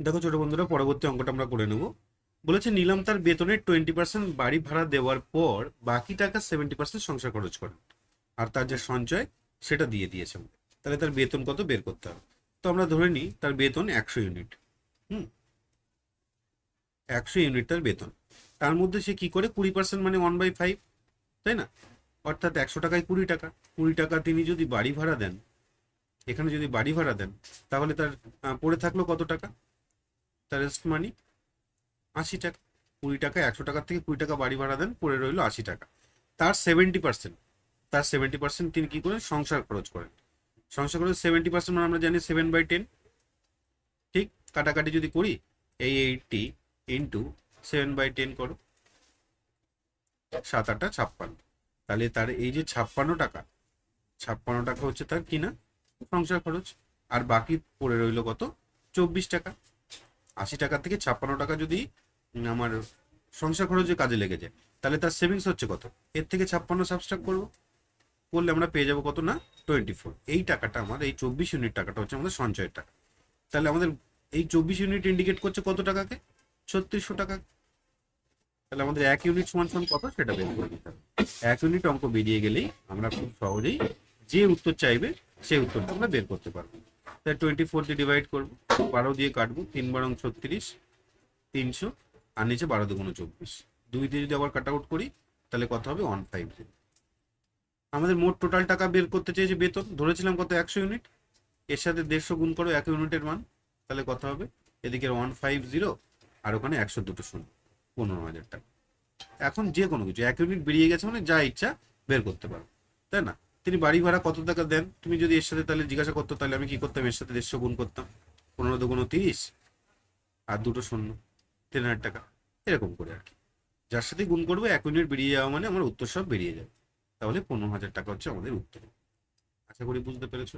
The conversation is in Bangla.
দেখো ছোট বন্ধুরা, পরবর্তী অঙ্কটা আমরা করে নেব। বলেছে, নিলাম তার বেতনের টোয়েন্টি পার্সেন্ট বাড়ি ভাড়া দেওয়ার পর বাকি টাকা সেভেন্টি পার্সেন্ট সংসার খরচ করেন আর তার যে সঞ্চয়, সেটা দিয়ে দিয়েছে তাহলে তার বেতন কত বের করতে হবে? তো আমরা ধরে নিই, তার বেতন একশো ইউনিট। হুম? একশো ইউনিট তার বেতন। তার মধ্যে সে কি করে? কুড়ি পার্সেন্ট মানে ওয়ান বাই ফাইভ তাই না? অর্থাৎ একশো টাকায় কুড়ি টাকা। কুড়ি টাকা তিনি যদি বাড়ি ভাড়া দেন, এখানে যদি বাড়ি ভাড়া দেন, তাহলে তার পড়ে থাকল কত টাকা? তার রেস্ট মানি আশি টাকা, কুড়ি টাকা, একশো টাকার থেকে কুড়ি টাকা বাড়ি ভাড়া দেন, পড়ে রইল আশি টাকা। তার সেভেন্টি পার্সেন্ট তার সেভেন্টি পার্সেন্ট তিনি কী করেন? সংসার খরচ করেন। সংসার খরচ সেভেন্টি পার্সেন্ট মানে আমরা জানি সেভেন বাই টেন ঠিক? কাটাকাটি যদি করি, এই eighty into seven by ten করো, সাত আটটা ছাপ্পান্ন। তাহলে তার এই যে ছাপ্পান্ন টাকা ছাপ্পান্ন টাকা হচ্ছে তার কিনা সংসার খরচ। আর বাকি পড়ে রইল কত? চব্বিশ টাকা। আশি টাকা থেকে ছাপ্পান্ন টাকা যদি আমার সংসার খরচে কাজে লেগে যায়, তাহলে তার সেভিংস হচ্ছে কত? এর থেকে ছাপ্পান্ন সাবস্ট্রাক্ট করব। করলে আমরা পেয়ে যাব কত না? টোয়েন্টি ফোর এই টাকাটা আমার, এই চব্বিশ ইউনিট টাকাটা হচ্ছে আমাদের সঞ্চয়ের টাকা। তাহলে আমাদের এই চব্বিশ ইউনিট ইন্ডিকেট করছে কত টাকাকে? ছত্রিশশো টাকা। তাহলে আমাদের এক ইউনিট সমান সমান কত? সেটা বের করে হবে। এক ইউনিট অঙ্ক বেরিয়ে গেলেই আমরা খুব সহজেই যে উত্তর চাইবে, সেই উত্তরটা আমরা বের করতে পারব। তাই টোয়েন্টি ফোর দিয়ে ডিভাইড করব, বারো দিয়ে কাটবো, তিন বারং ছত্রিশ, তিনশো, আর নিচে বারো দুগুণ চব্বিশ। দুই দিয়ে যদি আবার কাট আউট করি, তাহলে কত হবে? ওয়ান ফাইভ জিরো আমাদের মোট টোটাল টাকা বের করতে চেয়েছে বেতন, ধরেছিলাম কত? একশো ইউনিট এর সাথে দেড়শো গুণ করো, এক ইউনিটের মান, তাহলে কত হবে? এদিকে ওয়ান ফাইভ জিরো আর ওখানে একশো দুটো শূন্য, পনেরো হাজার টাকা। এখন যে কোনো কিছু, এক ইউনিট বেরিয়ে গেছে মানে যা ইচ্ছা বের করতে পারো, তাই না? তিনি বাড়ি ভাড়া কত টাকা দেন? তুমি যদি এর সাথে তাহলে জিজ্ঞাসা করতো, তাহলে আমি কি করতাম? এর সাথে দেড়শো গুণ করতাম। পনেরো দুগুণ তিরিশ আর দুটো শূন্য। তিন হাজার টাকা। এরকম করে আর কি। যার সাথে গুণ করব, এক মিনিট বেরিয়ে যাওয়া মানে আমার উত্তর সব বেরিয়ে যাবে। তাহলে পনেরো হাজার টাকা হচ্ছে আমাদের উত্তর। আশা করি বুঝতে পেরেছ?